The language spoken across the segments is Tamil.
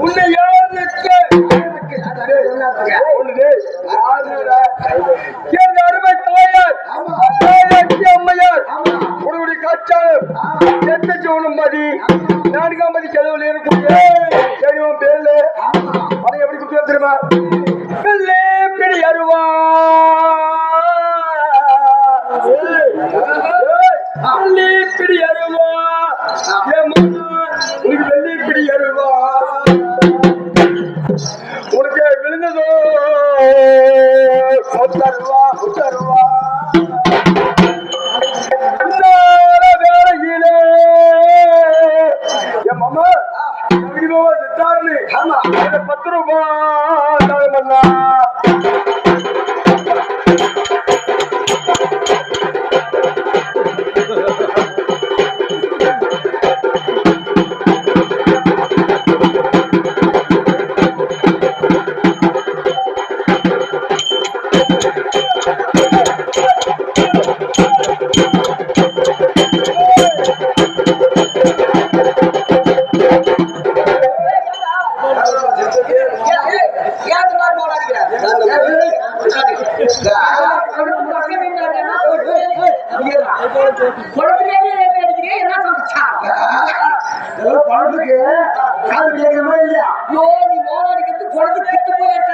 உன்னை யாருக்கு ஒண்ணுதே. அருமை தாயார் தாயாட்சி அம்மையார் உன்னுடைய காட்சாளர் எட்ட ஜோனும்பதி நான்காம் மதி உனக்கு விழுந்ததோ? சொத்தருவா சொத்தருவா வேலையிலே. என் மாமா சித்தார்னு பத்து ரூபாய் பண்ணா குழந்தைக்கு காது கேட்கணுமா இல்லையா நம்ம காந்தம்மா காந்தம்மடா ஏய், எங்க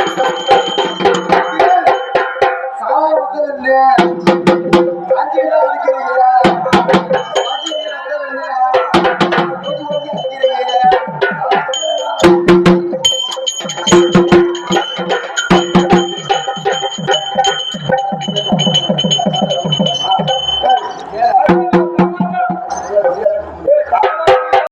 Yeah.